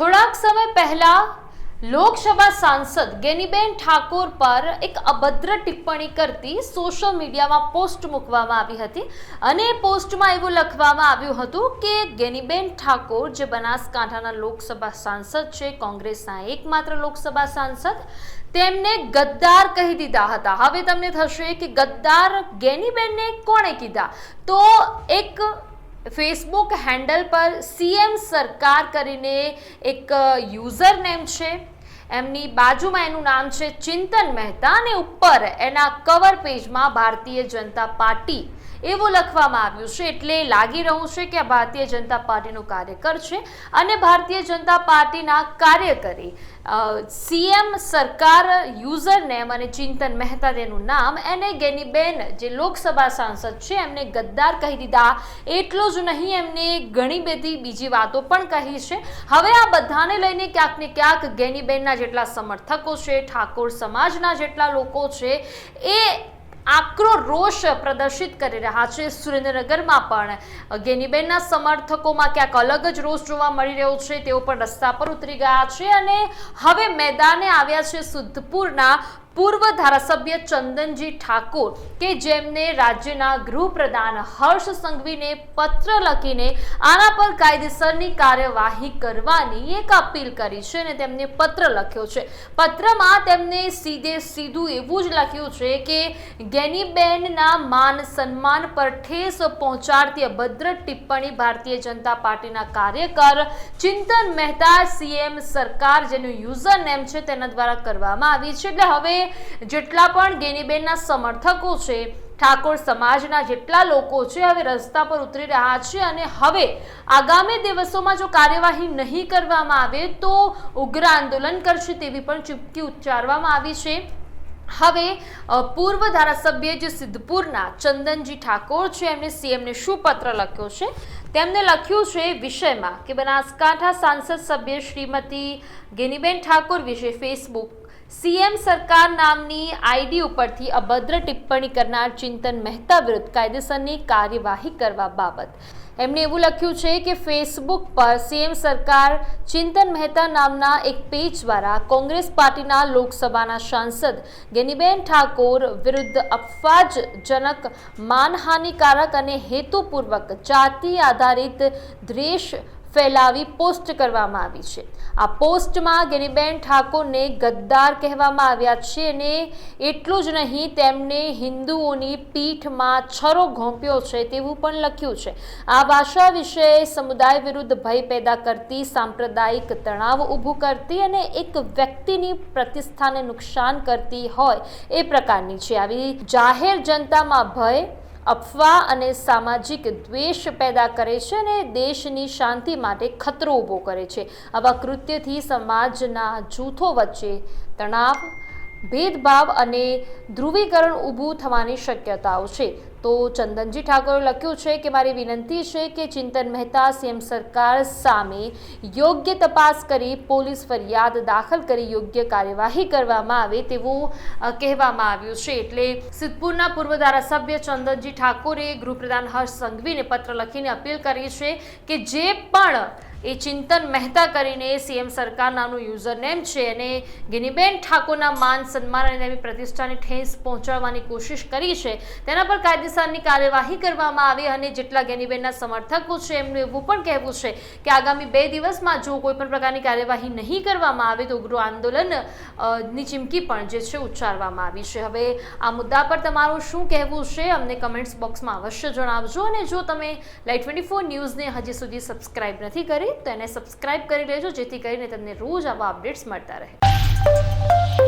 થોડાક સમય પહેલા લોકસભા સાંસદ ગેનીબેન ઠાકોર પર એક અભદ્ર ટિપ્પણી કરતી સોશિયલ મીડિયામાં પોસ્ટ મૂકવામાં આવી હતી અને એ પોસ્ટમાં એવું લખવામાં આવ્યું હતું કે ગેનીબેન ઠાકોર જે બનાસકાંઠાના લોકસભા સાંસદ છે, કોંગ્રેસના એકમાત્ર લોકસભા સાંસદ, તેમને ગદ્દાર કહી દીધા હતા. હવે તમને થશે કે ગદ્દાર ગેનીબેનને કોણે કીધા? તો એક ફેસબુક હેન્ડલ પર સીએમ સરકાર કરીને એક યુઝર નેમ છે. એમની બાજુમાં એનું નામ છે ચિંતન મહેતા અને ઉપર એના કવર પેજમાં ભારતીય જનતા પાર્ટી એવું લખવામાં આવ્યું છે. એટલે લાગી રહ્યું છે કે ભારતીય જનતા પાર્ટીનું કાર્યકર છે અને ભારતીય જનતા પાર્ટીના કાર્યકરી સીએમ સરકાર યુઝર નેમ અને ચિંતન મહેતા તેનું નામ, એને ગેનીબેન જે લોકસભા સાંસદ છે, એમને ગદ્દાર કહી દીધા. એટલું જ નહીં, એમને ઘણી બધી બીજી વાતો પણ કહી છે. હવે આ બધાને લઈને ક્યાંક ને ક્યાંક ગેનીબેનના જેટલા સમર્થકો છે, ઠાકોર સમાજના જેટલા લોકો છે, એ આકરો રોષ પ્રદર્શિત કરી રહ્યા છે. સુરેન્દ્રનગરમાં પણ ગેનીબેનના સમર્થકોમાં ક્યાંક અલગ જ રોષ જોવા મળી રહ્યો છે. તેઓ પણ રસ્તા પર ઉતરી ગયા છે અને હવે મેદાને આવ્યા છે સુધપુરના પૂર્વ ધારાસભ્ય ચંદનજી ઠાકોર કે જેમને રાજ્યના ગૃહપ્રધાન હર્ષ સંઘવીને પત્ર લખીને આના પર કાયદેસરની કાર્યવાહી કરવાની એક અપીલ કરી છે અને તેમને પત્ર લખ્યો છે. પત્રમાં તેમને સીધે સીધું એવું જ લખ્યું છે કે ગેનીબેનના માન સન્માન પર ઠેસ પહોંચાડતી અભદ્ર ટિપ્પણી ભારતીય જનતા પાર્ટીના કાર્યકર ચિંતન મહેતા સીએમ સરકાર જેનું યુઝર નેમ છે તેના દ્વારા કરવામાં આવી છે. એટલે હવે જેટલા પણ ગેનીબેનના સમર્થકો છે, ઠાકોર સમાજના જેટલા લોકો છે, હવે રસ્તા પર ઉતરી રહ્યા છે અને હવે આગામી દિવસોમાં જો કાર્યવાહી નહીં કરવામાં આવે તો ઉગ્ર આંદોલન કરશે તેવી પણ ચૂપકી ઉચ્ચારવામાં આવી છે. હવે પૂર્વ ધારાસભ્ય જે સિદ્ધપુરના ચંદનજી ઠાકોર છે, એમને સીએમને શું પત્ર લખ્યો છે? તેમને લખ્યું છે વિષયમાં કે બનાસકાંઠા સાંસદ સભ્ય શ્રીમતી ગેનીબેન ઠાકોર વિશે ફેસબુક સીએમ સરકાર નામની આઈડી ઉપરથી અભદ્ર ટિપ્પણી કરનાર ચિંતન મહેતા વિરુદ્ધ કાયદેસરની કાર્યવાહી કરવા બાબત. એમણે એવું લખ્યું છે કે ફેસબુક પર સીએમ સરકાર ચિંતન મહેતા નામના એક પેજ દ્વારા કોંગ્રેસ પાર્ટીના લોકસભાના સાંસદ ગેનીબેન ઠાકોર વિરુદ્ધ અફવાજજનક, માનહાનિકારક અને હેતુપૂર્વક જાતિ આધારિત દ્વેષ ફેલાવી પોસ્ટ કરવામાં આવી છે. આ પોસ્ટમાં ગિરીબેન ઠાકોરને ગદ્દાર કહેવામાં આવ્યા છે અને એટલું જ નહીં તેમણે હિન્દુઓની પીઠમાં છરો ઘોંપ્યો છે તેવું પણ લખ્યું છે. આ ભાષા વિશે સમુદાય વિરુદ્ધ ભય પેદા કરતી, સાંપ્રદાયિક તણાવ ઊભું કરતી અને એક વ્યક્તિની પ્રતિષ્ઠાને નુકસાન કરતી હોય એ પ્રકારની છે. આવી જાહેર જનતામાં ભય અફવા અને સામાજિક દ્વેષ પેદા કરે છે અને દેશની શાંતિ માટે ખતરો ઊભો કરે છે. આવા કૃત્યથી સમાજના જૂથો વચ્ચે તણાવ, ભેદભાવ અને ધ્રુવીકરણ ઊભું થવાની શક્યતાઓ છે. તો ચંદનજી ઠાકોરે લખ્યું છે કે મારી વિનંતી છે કે ચિંતન મહેતા સીએમ સરકાર સામે યોગ્ય તપાસ કરી, પોલીસ ફરિયાદ દાખલ કરી, યોગ્ય કાર્યવાહી કરવામાં આવે તેવું કહેવામાં આવ્યું છે. એટલે સિદ્ધપુરના પૂર્વ ધારાસભ્ય ચંદનજી ઠાકોરે ગૃહપ્રધાન હર્ષ સંઘવીને પત્ર લખીને અપીલ કરી છે કે જે પણ એ ચિંતન મહેતા કરીને સીએમ સરકાર નામનું યુઝર નેમ છે અને ગિનીબેન ઠાકોરના માન સન્માન અને તેમની પ્રતિષ્ઠાને ઠેસ પહોંચાડવાની કોશિશ કરી છે, તેના પર કાયદેસરની કાર્યવાહી કરવામાં આવે અને જેટલા ગેનીબેનના સમર્થકો છે એમનું એવું પણ કહેવું છે કે આગામી બે દિવસમાં જો કોઈ પણ પ્રકારની કાર્યવાહી નહીં કરવામાં આવે તો ઉગ્ર આંદોલનની ચીમકી પણ જે છે ઉચ્ચારવામાં આવી છે. હવે આ મુદ્દા પર તમારું શું કહેવું છે અમને કમેન્ટ્સ બોક્સમાં અવશ્ય જણાવજો અને જો તમે લાઈટ ટ્વેન્ટી ફોર ન્યૂઝને હજી સુધી સબસ્ક્રાઇબ નથી કરી તો એને સબસ્ક્રાઇબ કરી લેજો જેથી કરીને તમને રોજ આવા અપડેટ્સ મળતા રહે.